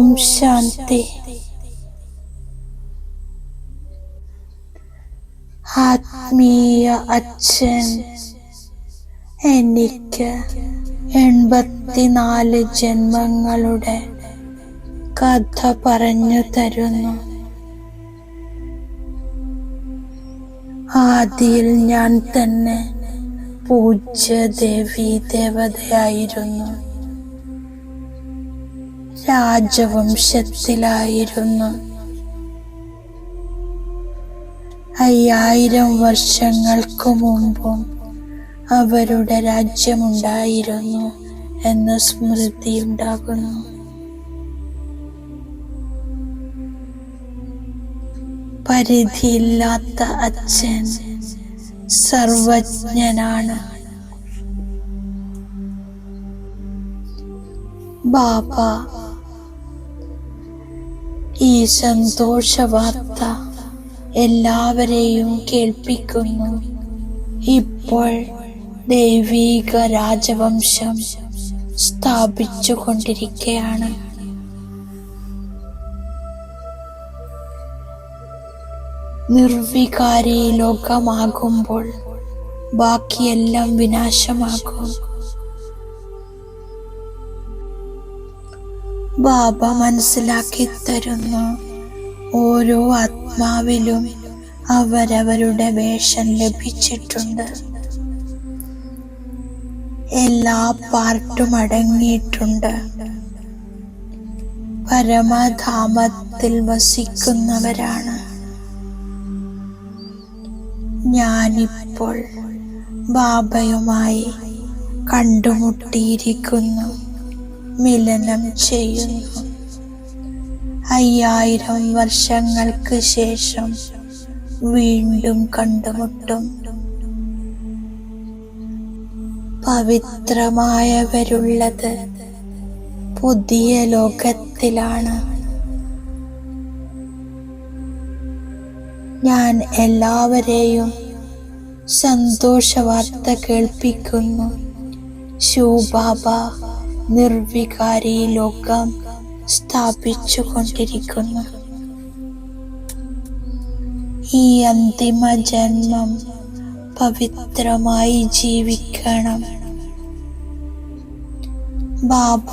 ഓം ശാന്തി ആത്മീയ അച്ഛൻ എനിക്ക് എൺപത്തിനാല് ജന്മങ്ങളുടെ കഥ പറഞ്ഞു തരുന്നു. ആദിയിൽ ഞാൻ തന്നെ പൂജ്യ ദേവി ദേവതയായിരുന്നു രാജവംശത്തിലായിരുന്നു. അയ്യായിരം വർഷങ്ങൾക്ക് മുമ്പും അവരുടെ രാജ്യമുണ്ടായിരുന്നു എന്ന സ്മൃതി ഉണ്ടാകുന്നു പരിധിയില്ലാത്ത അച്ഛൻ സർവജ്ഞനാണ്. ബാബ ഈ സന്തോഷ വാർത്ത എല്ലാവരെയും കേൾപ്പിക്കുന്നു. ഇപ്പോൾ ദൈവീക രാജവംശം സ്ഥാപിച്ചു കൊണ്ടിരിക്കുകയാണ് നിർവികാരി ലോകമാകുമ്പോൾ ബാക്കിയെല്ലാം വിനാശമാകും. ബാബ മനസ്സിലാക്കി തരുന്നു. ഓരോ ആത്മാവിലും അവരവരുടെ വേഷം ലഭിച്ചിട്ടുണ്ട്. എല്ലാ പാർട്ടും അടങ്ങിയിട്ടുണ്ട്. പരമധാമത്തിൽ വസിക്കുന്നവരാണ്. ഞാനിപ്പോൾ ബാബയുമായി കണ്ടുമുട്ടിയിരിക്കുന്നു. മിലനം ചെയ്യുന്നു. അയ്യായിരം വർഷങ്ങൾക്ക് ശേഷം വീണ്ടും കണ്ടുമുട്ടും. പവിത്രമായവരുള്ളത് പുതിയ ലോകത്തിലാണ്. ഞാൻ എല്ലാവരെയും സന്തോഷവാർത്ത കേൾപ്പിക്കുന്നു. ശിവബാബ നിർവികാരി ലോകം സ്ഥാപിച്ചു കൊണ്ടിരിക്കുന്നു ഈ അന്തിമ ജന്മം പവിത്രമായി ജീവിക്കണം. ബാബ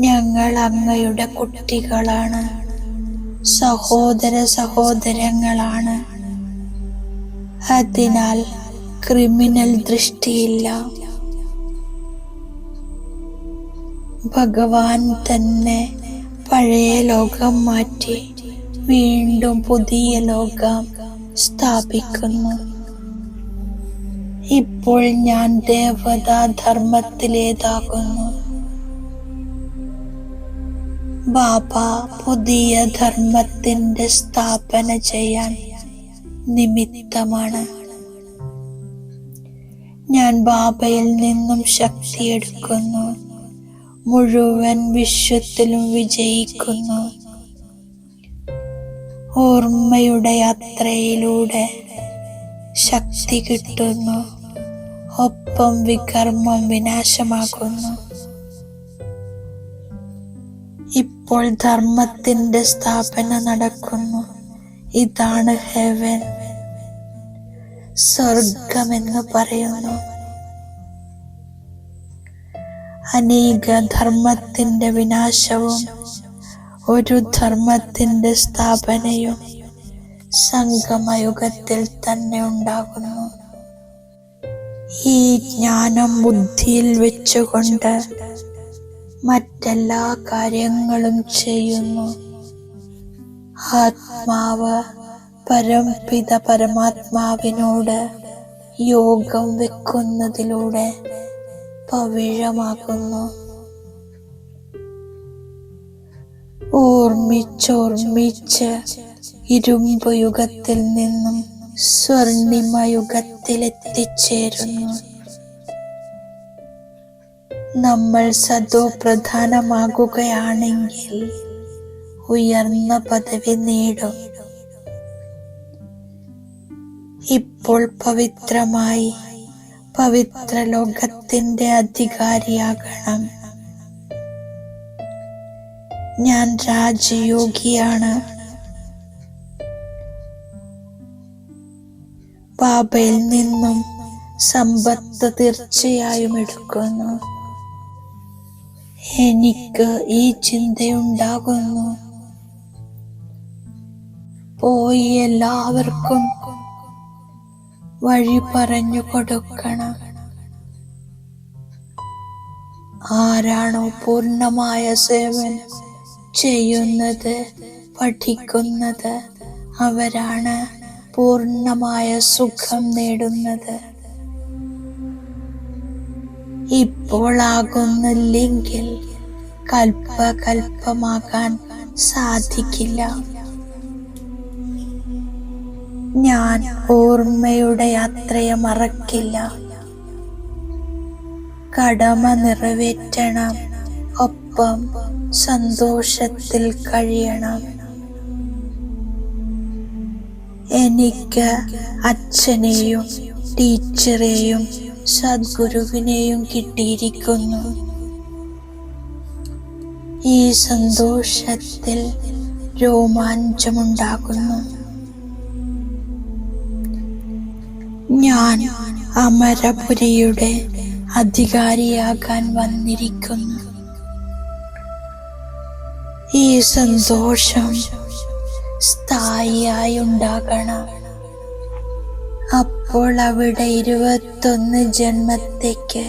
ഞങ്ങൾ അങ്ങയുടെ കുട്ടികളാണ്. സഹോദര സഹോദരങ്ങളാണ്. അതിനാൽ ക്രിമിനൽ ദൃഷ്ടിയില്ല. ഭഗവാൻ തന്നെ പഴയ ലോകം മാറ്റി വീണ്ടും പുതിയ ലോകം സ്ഥാപിക്കുന്നു. ഇപ്പോൾ ഞാൻ ദേവതാ ധർമ്മത്തിലേതാകുന്നു. ബാബ പുതിയ ധർമ്മത്തിന്റെ സ്ഥാപന ചെയ്യാൻ നിമിത്തമാണ്. ഞാൻ ബാബയിൽ നിന്നും ശക്തിയെടുക്കുന്നു. മുഴുവൻ വിശ്വത്തിലും വിജയിക്കുന്നു. ഓർമ്മയുടെ യാത്രയിലൂടെ ശക്തി കിട്ടുന്നു. ഒപ്പം വികർമ്മം വിനാശമാകുന്നു. ഇപ്പോൾ ധർമ്മത്തിന്റെ സ്ഥാപന നടക്കുന്നു. ഇതാണ് ഹെവൻ. സ്വർഗമെന്ന് പറയുന്നു. അനേക ധർമ്മത്തിന്റെ വിനാശവും ഒരു ധർമ്മത്തിന്റെ സ്ഥാപനയും സംഗമയുഗത്തിൽ തന്നെ ഉണ്ടാകുന്നു. ഈ ജ്ഞാനം ബുദ്ധിയിൽ വെച്ചുകൊണ്ട് മറ്റെല്ലാ കാര്യങ്ങളും ചെയ്യുന്നു. ആത്മാവ് പരംപിത പരമാത്മാവിനോട് യോഗം വെക്കുന്നതിലൂടെ പവിഴമാകുന്നു ഓർമ്മിച്ചോർമ്മിച്ച് ഇരുമ്പ് യുഗത്തിൽ നിന്നും സ്വർണിമ യുഗത്തിലെത്തിച്ചേരുന്നു. നമ്മൾ സദോ പ്രധാനമാകുകയാണെങ്കിൽ ഉയർന്ന പദവി നേടും. ഇപ്പോൾ പവിത്രമായി പവിത്ര ലോകത്തിന്റെ അധികാരിയാകണം. ഞാൻ രാജയോഗിയാണ്. ബാബയിൽ നിന്നും സമ്പത്ത് തീർച്ചയായും എടുക്കുന്നു. എനിക്ക് ഈ ചിന്തയുണ്ടാകുന്നു. പോയി എല്ലാവർക്കും വഴി പറഞ്ഞു കൊടുക്കണം. ആരാണോ പൂർണമായ സേവനം ചെയ്യുന്നത് പഠിക്കുന്നത് അവരാണ് പൂർണമായ സുഖം നേടുന്നത്. ഇപ്പോൾ ആകുന്നില്ലെങ്കിൽ കൽപ്പകൽപ്പമാകാൻ സാധിക്കില്ല. ഞാൻ ഓർമ്മയുടെ യാത്രയെ മറക്കില്ല. കടമ നിറവേറ്റണം. ഒപ്പം സന്തോഷത്തിൽ കഴിയണം. എനിക്ക് അച്ഛനെയും ടീച്ചറെയും സദ്ഗുരുവിനെയും കിട്ടിയിരിക്കുന്നു. ഈ സന്തോഷത്തിൽ രോമാഞ്ചമുണ്ടാകുന്നു. ഞാൻ അമരപുരയുടെ അധികാരിയാകാൻ വന്നിരിക്കുന്നു. ഈ സന്തോഷം സ്ഥായിയായി ഉണ്ടാകണം അപ്പോൾ അവിടെ ഇരുപത്തൊന്ന് ജന്മത്തേക്ക്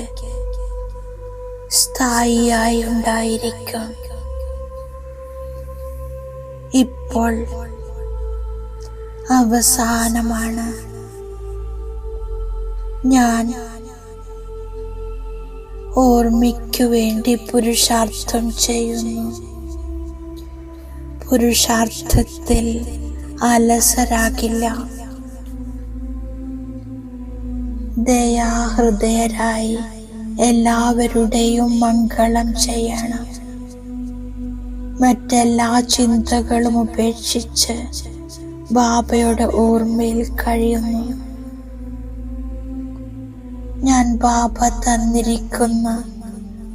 സ്ഥായിയായി ഉണ്ടായിരിക്കും ഇപ്പോൾ അവസാനമാണ്. ഞാൻ ഓർമ്മയ്ക്ക് വേണ്ടി പുരുഷാർത്ഥം ചെയ്യുന്നു. പുരുഷാർത്ഥത്തിൽ അലസരാകില്ല. ദയാഹൃദയരായി എല്ലാവരുടെയും മംഗളം ചെയ്യണം. മറ്റെല്ലാ ചിന്തകളും ഉപേക്ഷിച്ച് ബാബയുടെ ഓർമ്മയിൽ കഴിയുന്നു. ഞാൻ ബാബ തന്നിരിക്കുന്ന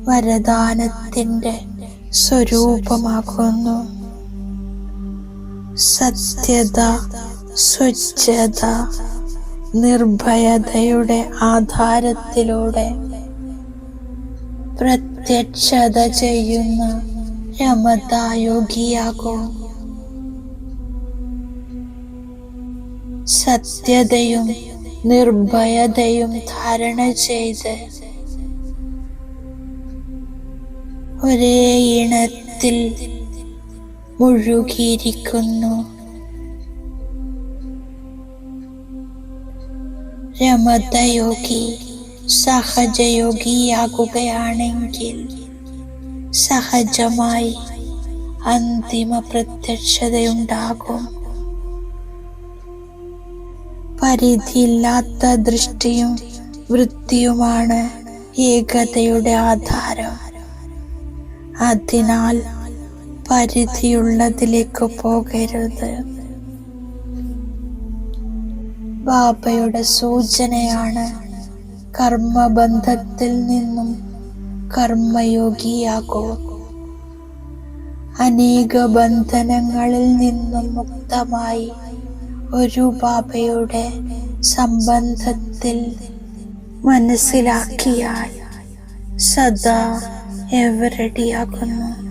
വരദാനത്തിന്റെ സ്വരൂപമാകുന്നു. സത്യത സ്വച്ഛത നിർഭയതയുടെ ആധാരത്തിലൂടെ പ്രത്യക്ഷത ചെയ്യുന്ന രമതായോഗിയാകും. സത്യതയും നിർഭയതയും ധാരണ ചെയ്ത് ഒരേ ഇണത്തിൽ മുഴുകിയിരിക്കുന്നു. രമതയോഗി സഹജയോഗിയാകുകയാണെങ്കിൽ സഹജമായി അന്തിമ പ്രത്യക്ഷതയുണ്ടാകും. പരിധിയില്ലാത്ത ദൃഷ്ടിയും വൃത്തിയുമാണ് ഏകതയുടെ ആധാരം. അതിനാൽ പരിധിയുള്ളതിലേക്ക് പോകരുത്. ബാബയുടെ സൂചനയാണ് കർമ്മബന്ധത്തിൽ നിന്നും കർമ്മയോഗിയാകൂ. അനേക ബന്ധനങ്ങളിൽ നിന്നും മുക്തമായി ഒരു ബാബയുടെ സംബന്ധത്തിൽ മനസ്സിലാക്കിയാൽ സദാ എവരടിയാകുന്നു.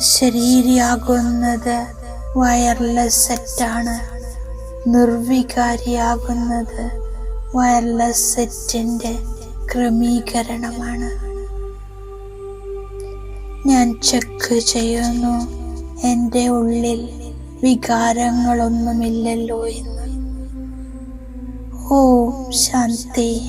ശരീരിയാകുന്നത് വയർലെസ് സെറ്റാണ്. നിർവികാരിയാകുന്നത് വയർലെസ് സെറ്റിന്റെ ക്രമീകരണമാണ്. ഞാൻ ചെക്ക് ചെയ്യുന്നു. എന്റെ ഉള്ളിൽ വികാരങ്ങളൊന്നുമില്ലല്ലോ എന്ന്. ഓ ശാന്തി.